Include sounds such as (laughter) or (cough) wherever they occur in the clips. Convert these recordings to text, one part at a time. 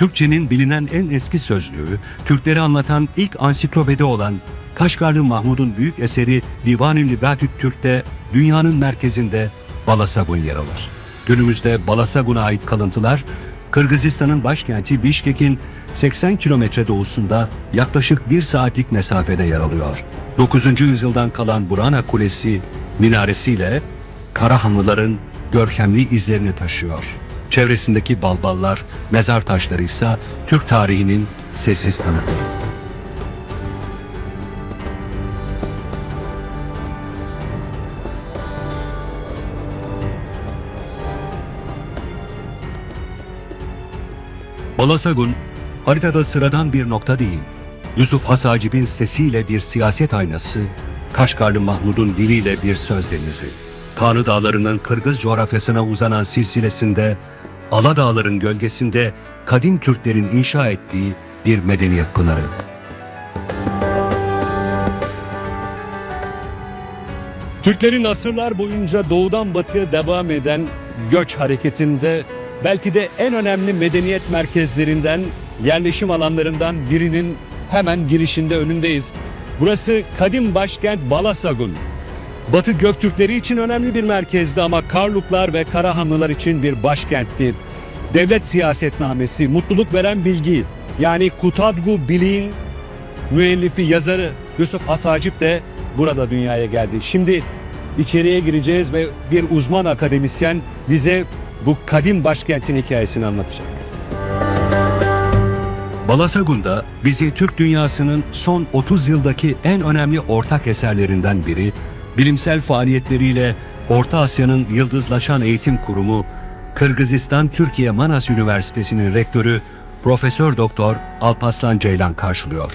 Türkçenin bilinen en eski sözlüğü, Türkleri anlatan ilk ansiklopedi olan Kaşgarlı Mahmud'un büyük eseri Divan-ı Libatü't Türk'te dünyanın merkezinde Balasagun yer alır. Günümüzde Balasagun'a ait kalıntılar, Kırgızistan'ın başkenti Bişkek'in 80 kilometre doğusunda yaklaşık bir saatlik mesafede yer alıyor. 9. yüzyıldan kalan Burana Kulesi minaresiyle Karahanlıların görkemli izlerini taşıyor. Çevresindeki balballar, mezar taşları ise Türk tarihinin sessiz tanıkları. Balasagun, haritada sıradan bir nokta değil. Yusuf Hasacib'in sesiyle bir siyaset aynası, Kaşgarlı Mahmud'un diliyle bir söz denizi. Tanrı Dağları'nın Kırgız coğrafyasına uzanan silsilesinde, Ala Dağların gölgesinde kadim Türklerin inşa ettiği bir medeniyet pınarı. Türklerin asırlar boyunca doğudan batıya devam eden göç hareketinde belki de en önemli medeniyet merkezlerinden, yerleşim alanlarından birinin hemen girişinde önündeyiz. Burası kadim başkent Balasagun. Batı Göktürkleri için önemli bir merkezdi ama Karluklar ve Karahanlılar için bir başkentti. Devlet siyasetnamesi, mutluluk veren bilgi yani Kutadgu Biliğin müellifi, yazarı Yusuf Hasacip de burada dünyaya geldi. Şimdi içeriye gireceğiz ve bir uzman akademisyen bize bu kadim başkentin hikayesini anlatacak. Balasagun'da bizi Türk dünyasının son 30 yıldaki en önemli ortak eserlerinden biri, bilimsel faaliyetleriyle Orta Asya'nın yıldızlaşan eğitim kurumu, Kırgızistan Türkiye Manas Üniversitesi'nin rektörü Profesör Doktor Alpaslan Ceylan karşılıyor.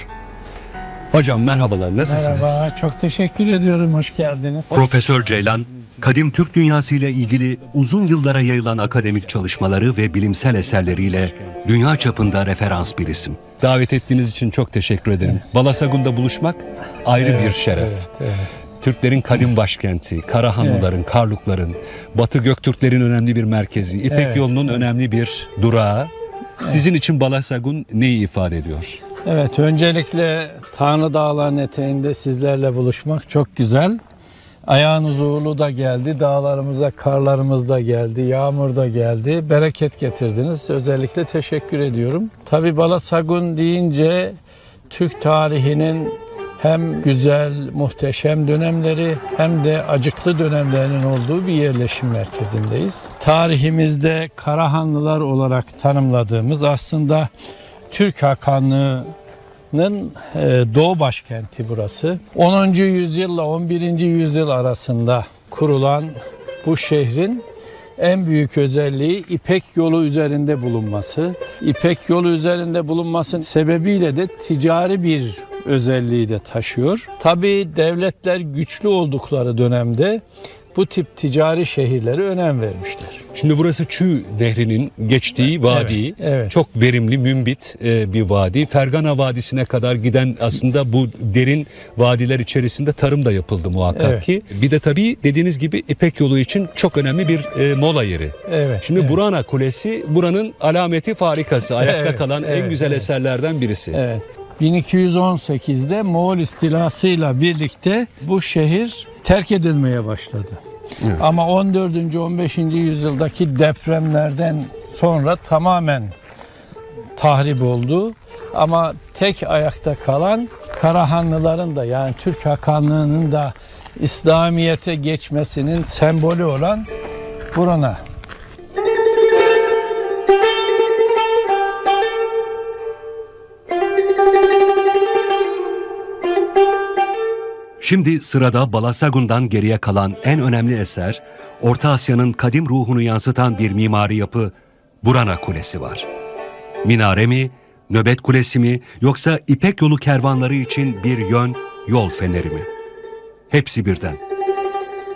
Hocam merhabalar, nasılsınız? Merhaba, çok teşekkür ediyorum. Hoş geldiniz. Profesör Ceylan, kadim Türk dünyası ile ilgili uzun yıllara yayılan akademik çalışmaları ve bilimsel eserleriyle dünya çapında referans bir isim. Davet ettiğiniz için çok teşekkür ederim. Balasagun'da buluşmak ayrı bir şeref. Evet, evet. Türklerin kadim (laughs) başkenti, Karahanlıların, Karlukların, Batı Göktürklerin önemli bir merkezi, İpek Evet, yolunun önemli bir durağı. Sizin için Balasagun neyi ifade ediyor? Evet, öncelikle Tanrı Dağları'nın eteğinde sizlerle buluşmak çok güzel. Ayağınız uğurlu da geldi, dağlarımıza karlarımız da geldi, yağmur da geldi. Bereket getirdiniz. Özellikle teşekkür ediyorum. Tabi Balasagun deyince Türk tarihinin hem güzel, muhteşem dönemleri hem de acıklı dönemlerinin olduğu bir yerleşim merkezindeyiz. Tarihimizde Karahanlılar olarak tanımladığımız aslında Türk Hakanlığı'nın e, doğu başkenti burası. 10. yüzyılla 11. yüzyıl arasında kurulan bu şehrin en büyük özelliği İpek yolu üzerinde bulunması. İpek yolu üzerinde bulunmasının sebebiyle de ticari bir özelliği de taşıyor. Tabii devletler güçlü oldukları dönemde bu tip ticari şehirlere önem vermişler. Şimdi burası Çü Nehri'nin geçtiği vadi. Evet, evet. Çok verimli, mümbit e, bir vadi. Fergana Vadisi'ne kadar giden aslında bu derin vadiler içerisinde tarım da yapıldı muhakkak Evet. ki. Bir de tabii dediğiniz gibi İpek yolu için çok önemli bir e, mola yeri. Evet. Şimdi evet. Burana Kulesi buranın alameti farikası. Ayakta Evet, kalan en evet, güzel evet. eserlerden birisi. Evet. 1218'de Moğol istilasıyla birlikte bu şehir terk edilmeye başladı. Evet. Ama 14. 15. yüzyıldaki depremlerden sonra tamamen tahrip oldu. Ama tek ayakta kalan Karahanlıların da yani Türk Hakanlığı'nın da İslamiyet'e geçmesinin sembolü olan Burana. Şimdi sırada Balasagun'dan geriye kalan en önemli eser, Orta Asya'nın kadim ruhunu yansıtan bir mimari yapı Burana Kulesi var. Minare mi, nöbet kulesi mi yoksa İpek yolu kervanları için bir yön, yol feneri mi? Hepsi birden.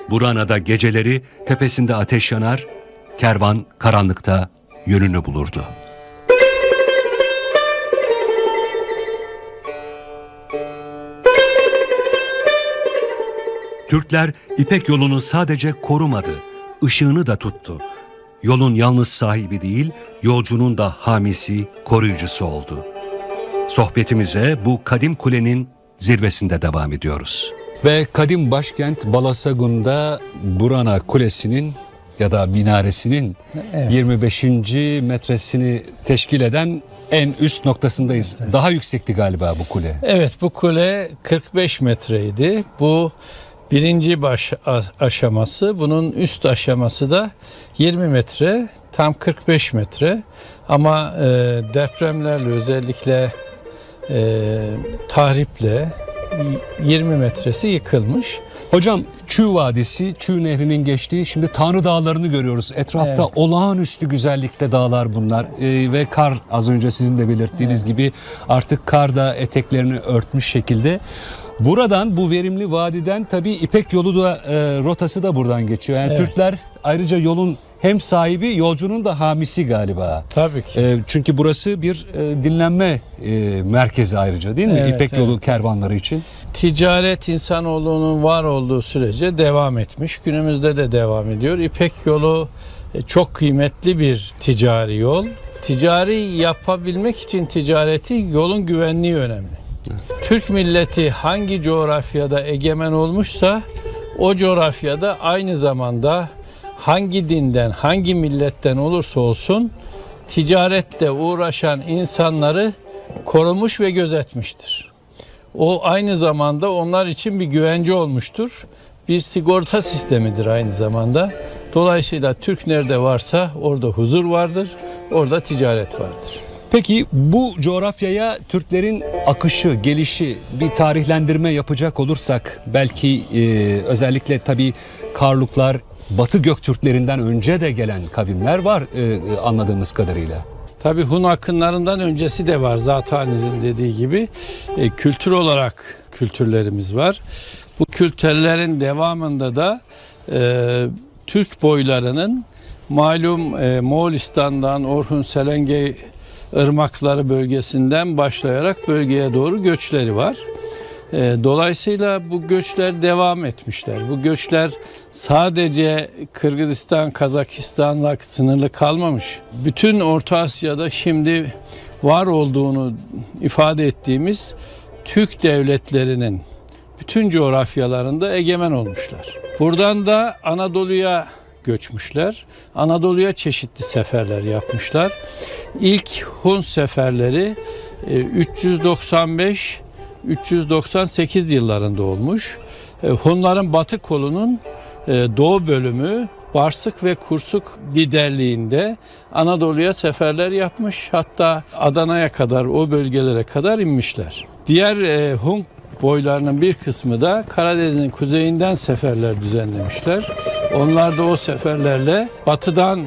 Burana'da geceleri tepesinde ateş yanar, kervan karanlıkta yönünü bulurdu. Türkler İpek yolunu sadece korumadı, ışığını da tuttu. yolun yalnız sahibi değil, yolcunun da hamisi, koruyucusu oldu. Sohbetimize bu kadim kulenin zirvesinde devam ediyoruz. Ve kadim başkent Balasagun'da Burana Kulesi'nin ya da minaresinin Evet. 25. metresini teşkil eden en üst noktasındayız. Daha yüksekti galiba bu kule. Evet bu kule 45 metreydi. Bu birinci baş aşaması. Bunun üst aşaması da 20 metre. Tam 45 metre. Ama e, depremlerle özellikle e, tahriple y- 20 metresi yıkılmış. Hocam Çü Vadisi, Çü Nehri'nin geçtiği şimdi Tanrı Dağları'nı görüyoruz. Etrafta Evet. olağanüstü güzellikte dağlar bunlar Ee, ve kar az önce sizin de belirttiğiniz gibi artık kar da eteklerini örtmüş şekilde. Buradan bu verimli vadiden tabii İpek yolu da e, rotası da buradan geçiyor. Yani Evet. Türkler ayrıca yolun hem sahibi yolcunun da hamisi galiba. Tabii ki. E, çünkü burası bir e, dinlenme e, merkezi ayrıca değil mi? Evet, İpek evet. yolu kervanları için. Ticaret insanoğlunun var olduğu sürece devam etmiş. Günümüzde de devam ediyor. İpek yolu e, çok kıymetli bir ticari yol. Ticari yapabilmek için ticareti yolun güvenliği önemli. Türk milleti hangi coğrafyada egemen olmuşsa o coğrafyada aynı zamanda hangi dinden, hangi milletten olursa olsun ticarette uğraşan insanları korumuş ve gözetmiştir. O aynı zamanda onlar için bir güvence olmuştur. Bir sigorta sistemidir aynı zamanda. Dolayısıyla Türk nerede varsa orada huzur vardır, orada ticaret vardır. Peki bu coğrafyaya Türklerin akışı, gelişi bir tarihlendirme yapacak olursak belki e, özellikle tabii Karluklar Batı Göktürklerinden önce de gelen kavimler var e, anladığımız kadarıyla. Tabi Hun akınlarından öncesi de var Zataniz'in dediği gibi. E, kültür olarak kültürlerimiz var. Bu kültürlerin devamında da e, Türk boylarının malum e, Moğolistan'dan Orhun Selenge ırmakları bölgesinden başlayarak bölgeye doğru göçleri var. E, Dolayısıyla bu göçler devam etmişler. Bu göçler sadece Kırgızistan, Kazakistan'la sınırlı kalmamış. Bütün Orta Asya'da şimdi var olduğunu ifade ettiğimiz Türk devletlerinin bütün coğrafyalarında egemen olmuşlar. Buradan da Anadolu'ya göçmüşler. Anadolu'ya çeşitli seferler yapmışlar. İlk Hun seferleri e, 395 398 yıllarında olmuş. E, Hunların batı kolunun e, doğu bölümü Barsık ve Kursuk liderliğinde Anadolu'ya seferler yapmış. Hatta Adana'ya kadar o bölgelere kadar inmişler. Diğer e, Hun boylarının bir kısmı da Karadeniz'in kuzeyinden seferler düzenlemişler. Onlar da o seferlerle batıdan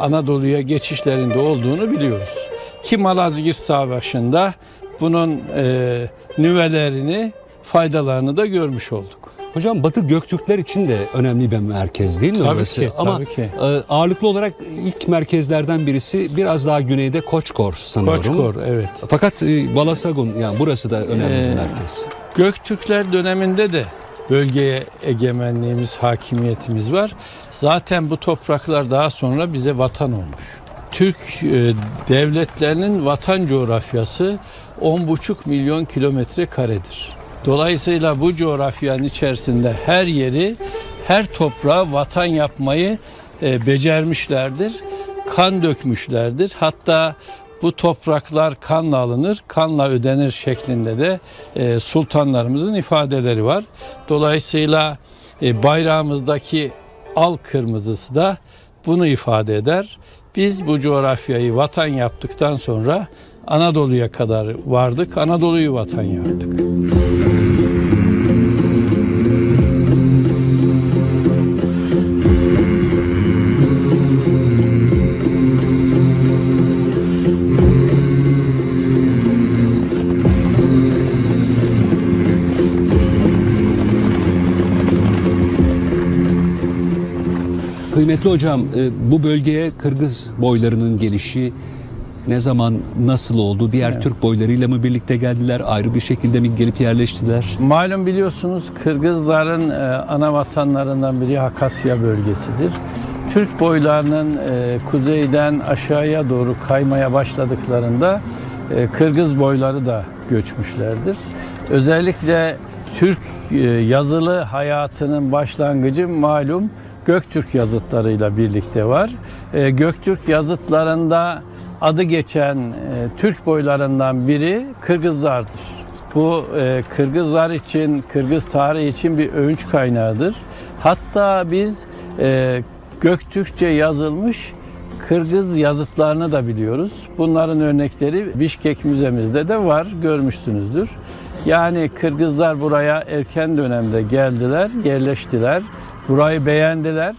Anadolu'ya geçişlerinde olduğunu biliyoruz. Ki Malazgirt Savaşı'nda bunun e, nüvelerini, faydalarını da görmüş olduk. Hocam Batı Göktürkler için de önemli bir merkez değil mi Tabii burası? ki, Ama tabii ki. e, ağırlıklı olarak ilk merkezlerden birisi biraz daha güneyde Koçkor sanıyorum. Koçkor, evet. Fakat e, Balasagun yani burası da önemli bir Ee, merkez. Göktürkler döneminde de bölgeye egemenliğimiz, hakimiyetimiz var. Zaten bu topraklar daha sonra bize vatan olmuş. Türk e, devletlerinin vatan coğrafyası 10,5 milyon kilometre karedir. Dolayısıyla bu coğrafyanın içerisinde her yeri, her toprağı vatan yapmayı e, becermişlerdir. Kan dökmüşlerdir. Hatta bu topraklar kanla alınır, kanla ödenir şeklinde de e, sultanlarımızın ifadeleri var. Dolayısıyla e, bayrağımızdaki al kırmızısı da bunu ifade eder. Biz bu coğrafyayı vatan yaptıktan sonra Anadolu'ya kadar vardık. Anadolu'yu vatan yaptık. Kıymetli hocam e, bu bölgeye Kırgız boylarının gelişi ne zaman nasıl oldu? Diğer Türk boylarıyla mı birlikte geldiler? Ayrı bir şekilde mi gelip yerleştiler? Malum biliyorsunuz Kırgızların e, ana vatanlarından biri Hakasya bölgesidir. Türk boylarının e, kuzeyden aşağıya doğru kaymaya başladıklarında Kırgız boyları da göçmüşlerdir. Özellikle Türk yazılı hayatının başlangıcı malum Göktürk yazıtlarıyla birlikte var. E, Göktürk yazıtlarında adı geçen e, Türk boylarından biri Kırgızlardır. Bu e, Kırgızlar için, Kırgız tarihi için bir övünç kaynağıdır. Hatta biz e, Göktürkçe yazılmış Kırgız yazıtlarını da biliyoruz. Bunların örnekleri Bişkek Müzemizde de var, görmüşsünüzdür. Yani Kırgızlar buraya erken dönemde geldiler, yerleştiler. Burayı beğendiler.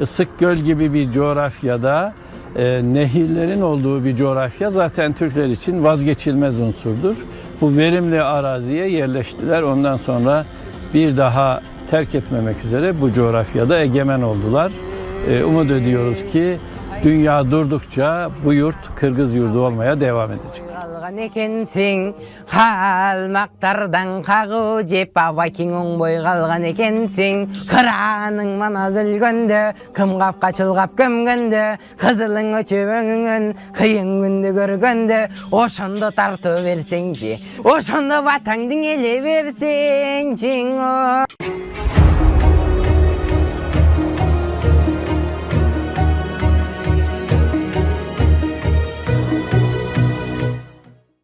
Isık Göl gibi bir coğrafyada e, nehirlerin olduğu bir coğrafya zaten Türkler için vazgeçilmez unsurdur. Bu verimli araziye yerleştiler. Ondan sonra bir daha terk etmemek üzere bu coğrafyada egemen oldular. E, umut ediyoruz ki dünya durdukça bu yurt Kırgız yurdu olmaya devam edecek. Қалған екенсің қалмақтардан қағу жеп абайкең оңбой қалған екенсің қыраның маназ өлгенде кім қапқа чұлғап көмгенде қызылың өчіп өңіңін қиын күнді көргенде ошондо тартып берсеңчи ошондо батаңдың еле берсеңчи